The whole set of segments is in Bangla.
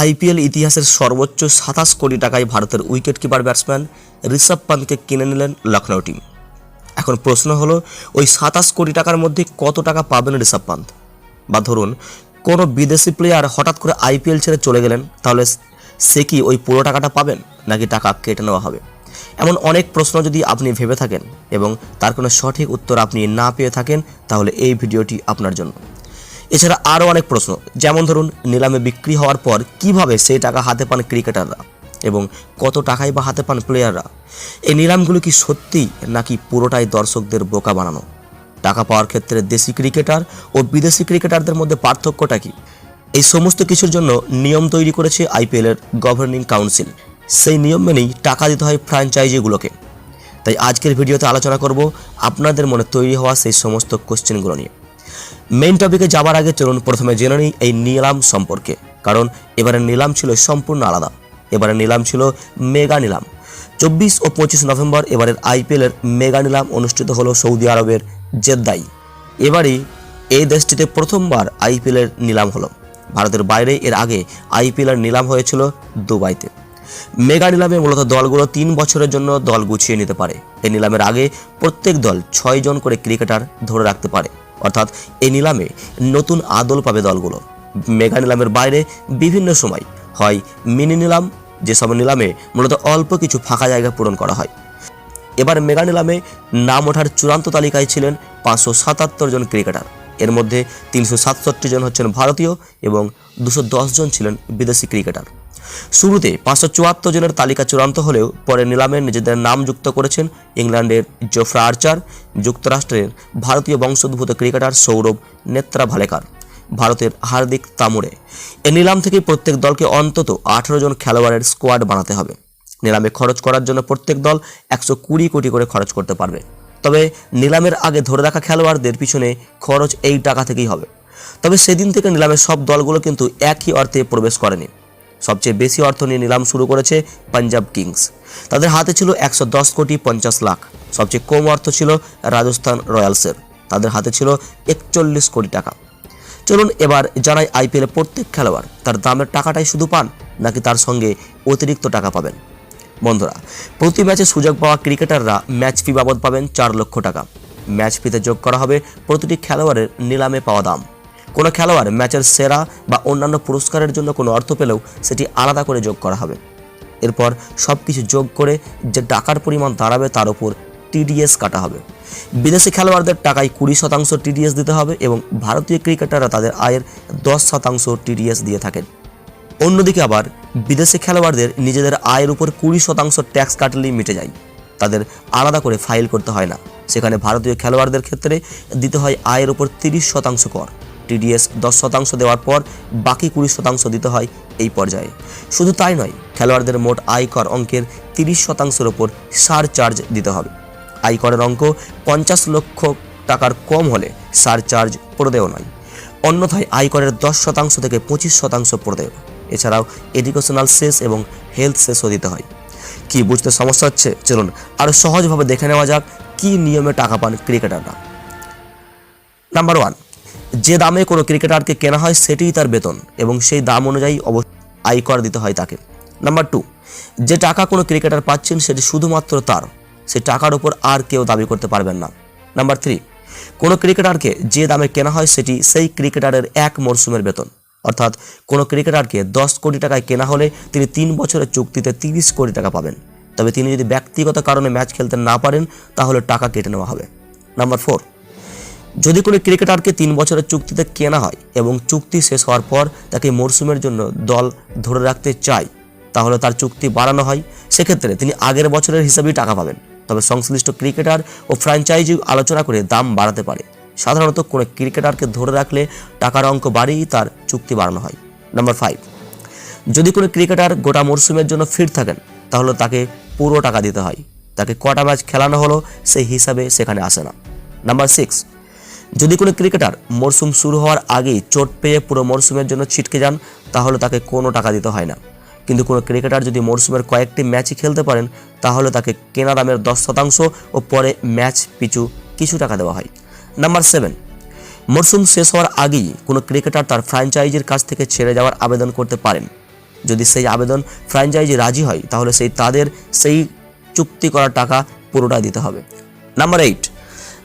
আইপিএল ইতিহাসের সর্বোচ্চ সাতাশ কোটি টাকায় ভারতের উইকেট কিপার ব্যাটসম্যান ঋষভ পান্তকে কিনে নিলেন লখনৌ টিম। এখন প্রশ্ন হলো, ওই সাতাশ কোটি টাকার মধ্যে কত টাকা পাবেন ঋষভ পান্ত? বা ধরুন, কোনো বিদেশি প্লেয়ার হঠাৎ করে আইপিএল ছেড়ে চলে গেলেন, তাহলে সে কি ওই পুরো টাকাটা পাবেন, নাকি টাকা কেটে নেওয়া হবে? এমন অনেক প্রশ্ন যদি আপনি ভেবে থাকেন এবং তার কোনো সঠিক উত্তর আপনি না পেয়ে থাকেন, তাহলে এই ভিডিওটি আপনার জন্য। এছাড়া আরও অনেক প্রশ্ন। যেমন ধরুন, নিলামে বিক্রি হওয়ার পর কীভাবে সেই টাকা হাতে পান ক্রিকেটাররা এবং কত টাকাই বা হাতে পান প্লেয়াররা এই নিলামগুলো কি সত্যি নাকি পুরোটাই দর্শকদের বোকা বানানো? টাকা পাওয়ার ক্ষেত্রে দেশি ক্রিকেটার ও বিদেশি ক্রিকেটারদের মধ্যে পার্থক্যটা কি? এই সমস্ত কিছুর জন্য নিয়ম তৈরি করেছে আইপিএলের গভর্নিং কাউন্সিল সেই নিয়ম মেনেই টাকা দিতে হয় ফ্র্যাঞ্চাইজিগুলোকে তাই আজকের ভিডিওতে আলোচনা করব আপনাদের মনে তৈরি হওয়া সেই সমস্ত কোশ্চেনগুলো নিয়ে। মেইন টপিকে যাওয়ার আগে চলুন প্রথমে জেনে নিই এই নিলাম সম্পর্কে। কারণ এবারের নিলাম ছিল সম্পূর্ণ আলাদা। এবারে নিলাম ছিল মেগা নিলাম। চব্বিশ ও পঁচিশ নভেম্বর এবারের আইপিএলের মেগা নিলাম অনুষ্ঠিত হলো সৌদি আরবের জেদ্দাই এবারই এই দেশটিতে প্রথমবার আইপিএলের নিলাম হলো। ভারতের বাইরে এর আগে আইপিএলের নিলাম হয়েছিল দুবাইতে। মেগা নিলামে মূলত দলগুলো তিন বছরের জন্য দল গুছিয়ে নিতে পারে। এই নিলামের আগে প্রত্যেক দল ছয় জন করে ক্রিকেটার ধরে রাখতে পারে। অর্থাৎ এই নিলামে নতুন আদল পাবে দলগুলো। মেগা নিলামের বাইরে বিভিন্ন সময় হয় মিনি নিলাম যেসব নিলামে মূলত অল্প কিছু ফাঁকা জায়গা পূরণ করা হয়। এবার মেগা নিলামে নাম ওঠার চূড়ান্ত তালিকায় ছিলেন পাঁচশো সাতাত্তর জন ক্রিকেটার। এর মধ্যে তিনশো সাতষট্টি জন হচ্ছেন ভারতীয় এবং দুশো জন ছিলেন বিদেশি ক্রিকেটার। শুরুতে পাঁচশো চুয়াত্তর জনের তালিকা চূড়ান্ত হলেও পরে নিলামে নিজেদের নাম যুক্ত করেছেন ইংল্যান্ডের জোফ্রা আর্চার, যুক্তরাষ্ট্রের ভারতীয় বংশোদ্ভূত ক্রিকেটার সৌরভ নেত্রা ভালেকার ভারতের হার্দিক তামুরে এ নিলাম থেকে প্রত্যেক দলকে অন্তত আঠারো জন খেলোয়াড়ের স্কোয়াড বানাতে হবে। নিলামে খরচ করার জন্য প্রত্যেক দল একশো কুড়ি কোটি করে খরচ করতে পারবে। তবে নিলামের আগে ধরে রাখা খেলোয়াড়দের পিছনে খরচ এই টাকা থেকেই হবে। তবে সেদিন থেকে নিলামের সব দলগুলো কিন্তু একই অর্থে প্রবেশ করেনি। সবচেয়ে বেশি অর্থ নিয়ে নিলাম শুরু করেছে পাঞ্জাব কিংস। তাদের হাতে ছিল একশো দশ কোটি পঞ্চাশ লাখ। সবচেয়ে কম অর্থ ছিল রাজস্থান রয়্যালসের। তাদের হাতে ছিল একচল্লিশ কোটি টাকা। চলুন এবার জানাই আইপিএলে প্রত্যেক খেলোয়াড়। তার দামের টাকাটাই শুধু পান, নাকি তার সঙ্গে অতিরিক্ত টাকা পাবেন? বন্ধুরা, প্রতি ম্যাচে সুযোগ পাওয়া ক্রিকেটাররা ম্যাচ ফি বাবদ পাবেন চার লক্ষ টাকা। ম্যাচ ফিতে যোগ করা হবে প্রতিটি খেলোয়াড়ের নিলামে পাওয়া দাম। কোনো খেলোয়াড় ম্যাচের সেরা বা অন্যান্য পুরস্কারের জন্য কোনো অর্থ পেলেও সেটি আলাদা করে যোগ করা হবে। এরপর সব কিছু যোগ করে যে টাকার পরিমাণ দাঁড়াবে তার উপর টিডিএস কাটা হবে। বিদেশি খেলোয়াড়দের টাকায় কুড়ি শতাংশ টিডিএস দিতে হবে এবং ভারতীয় ক্রিকেটাররা তাদের আয়ের দশ শতাংশ টিডিএস দিয়ে থাকেন। অন্যদিকে আবার বিদেশি খেলোয়াড়দের নিজেদের আয়ের উপর কুড়ি শতাংশ ট্যাক্স কাটলেই মিটে যায়। তাদের আলাদা করে ফাইল করতে হয় না। সেখানে ভারতীয় খেলোয়াড়দের ক্ষেত্রে দিতে হয় আয়ের উপর তিরিশ শতাংশ কর। টিডিএস দশ শতাংশ দেওয়ার পর বাকি কুড়ি শতাংশ দিতে হয় এই পর্যায়ে। শুধু তাই নয়, খেলোয়াড়দের মোট আয়কর অঙ্কের তিরিশ শতাংশের ওপর সার চার্জ দিতে হবে। আয়করের অঙ্ক পঞ্চাশ লক্ষ টাকার কম হলে সার চার্জ প্রদেয় নয়। অন্যথায় আয়করের দশ শতাংশ থেকে পঁচিশ শতাংশ প্রদেয়। এছাড়াও এডুকেশনাল সেস এবং হেলথ সেসও দিতে হয়। কি বুঝতে সমস্যা হচ্ছে? চলুন আরও সহজভাবে দেখে নেওয়া যাক কি নিয়মে টাকা পান ক্রিকেটাররা। নাম্বার ওয়ান যে দামে কোনো ক্রিকেটারকে কেনা হয়, সেটিই তার বেতন এবং সেই দাম অনুযায়ী অব, আয়কর দিতে হয় তাকে। নাম্বার টু, যে টাকা কোনো ক্রিকেটার পাচ্ছেন, সেটি শুধুমাত্র তার। সে টাকার উপর আর কেউ দাবি করতে পারবেন না। নাম্বার থ্রি, কোনো ক্রিকেটারকে যে দামে কেনা হয়, সেটি সেই ক্রিকেটারের এক মরশুমের বেতন। অর্থাৎ কোনো ক্রিকেটারকে দশ কোটি টাকায় কেনা হলে তিনি তিন বছরের চুক্তিতে তিরিশ কোটি টাকা পাবেন। তবে তিনি যদি ব্যক্তিগত কারণে ম্যাচ খেলতে না পারেন, তাহলে টাকা কেটে নেওয়া হবে। নাম্বার ফোর যদি কোনো ক্রিকেটারকে তিন বছরের চুক্তিতে কেনা হয় এবং চুক্তি শেষ হওয়ার পর তাকে মরশুমের জন্য দল ধরে রাখতে চায়, তাহলে তার চুক্তি বাড়ানো হয়। সেক্ষেত্রে তিনি আগের বছরের হিসাবেই টাকা পাবেন। তবে সংশ্লিষ্ট ক্রিকেটার ও ফ্র্যাঞ্চাইজি আলোচনা করে দাম বাড়াতে পারে। সাধারণত কোনো ক্রিকেটারকে ধরে রাখলে টাকার অঙ্ক বাড়িয়েই তার চুক্তি বাড়ানো হয়। নাম্বার ফাইভ, যদি কোনো ক্রিকেটার গোটা মরশুমের জন্য ফিট থাকেন, তাহলে তাকে পুরো টাকা দিতে হয়। তাকে কটা ম্যাচ খেলানো হলো, সেই হিসাবে সেখানে আসে না। নাম্বার সিক্স যদি কোনো ক্রিকেটার মরশুম শুরু হওয়ার আগেই চোট পেয়ে পুরো মরশুমের জন্য ছিটকে যান, তাহলে তাকে কোনো টাকা দিতে হয় না। কিন্তু কোনো ক্রিকেটার যদি মরশুমের কয়েকটি ম্যাচই খেলতে পারেন, তাহলে তাকে কেনা দামের দশ শতাংশ ও পরে ম্যাচ পিছু কিছু টাকা দেওয়া হয়। নাম্বার সেভেন মরশুম শেষ হওয়ার আগেই কোনো ক্রিকেটার তার ফ্র্যাঞ্চাইজির কাছ থেকে ছেড়ে যাওয়ার আবেদন করতে পারেন। যদি সেই আবেদন ফ্র্যাঞ্চাইজি রাজি হয়, তাহলে সেই তাদের সেই চুক্তি করা টাকা পুরোটা দিতে হবে। নাম্বার এইট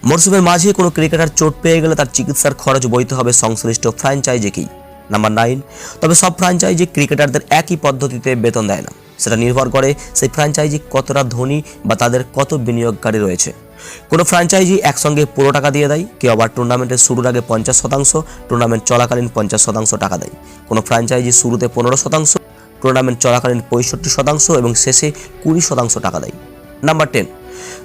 মরসুমের মাঝে কোনো ক্রিকেটার চোট পেয়ে গেলে তার চিকিৎসার খরচ বইতে হবে সংশ্লিষ্ট ফ্র্যাঞ্চাইজিকেই। নাম্বার নাইন, তবে সব ফ্র্যাঞ্চাইজি ক্রিকেটারদের একই পদ্ধতিতে বেতন দেয় না। সেটা নির্ভর করে সেই ফ্র্যাঞ্চাইজি কতটা ধনী বা তাদের কত বিনিয়োগকারী রয়েছে। কোনো ফ্র্যাঞ্চাইজি একসঙ্গে পুরো টাকা দিয়ে দেয়, কেউ আবার টুর্নামেন্টের শুরুর আগে পঞ্চাশ শতাংশ, টুর্নামেন্ট চলাকালীন পঞ্চাশ শতাংশ টাকা দেয়। কোনো ফ্র্যাঞ্চাইজি শুরুতে পনেরো শতাংশ, টুর্নামেন্ট চলাকালীন পঁয়ষট্টি শতাংশ এবং শেষে কুড়ি শতাংশ টাকা দেয়। নাম্বার টেন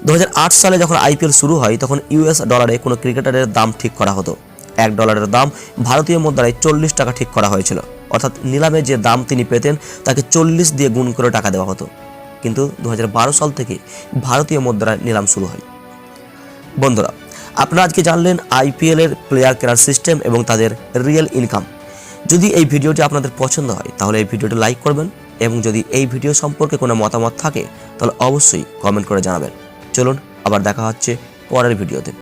দু হাজার আট সালে যখন আইপিএল শুরু হয়, তখন ইউএস ডলারে কোনো ক্রিকেটারের দাম ঠিক করা হতো। এক ডলারের দাম ভারতীয় মুদ্রায় চল্লিশ টাকা ঠিক করা হয়েছিল। অর্থাৎ নিলামে যে দাম তিনি পেতেন, তাকে চল্লিশ দিয়ে গুণ করে টাকা দেওয়া হতো। কিন্তু দু হাজার বারো সাল থেকে ভারতীয় মুদ্রায় নিলাম শুরু হয়। বন্ধুরা, আপনারা আজকে জানলেন আইপিএল এর প্লেয়ার কেনার সিস্টেম এবং তাদের রিয়েল ইনকাম যদি এই ভিডিওটি আপনাদের পছন্দ হয়, তাহলে এই ভিডিওটি লাইক করবেন এবং যদি এই ভিডিও সম্পর্কে কোনো মতামত থাকে, তাহলে অবশ্যই কমেন্ট করে জানাবেন। চলুন, আবার দেখা হচ্ছে পরের ভিডিওতে।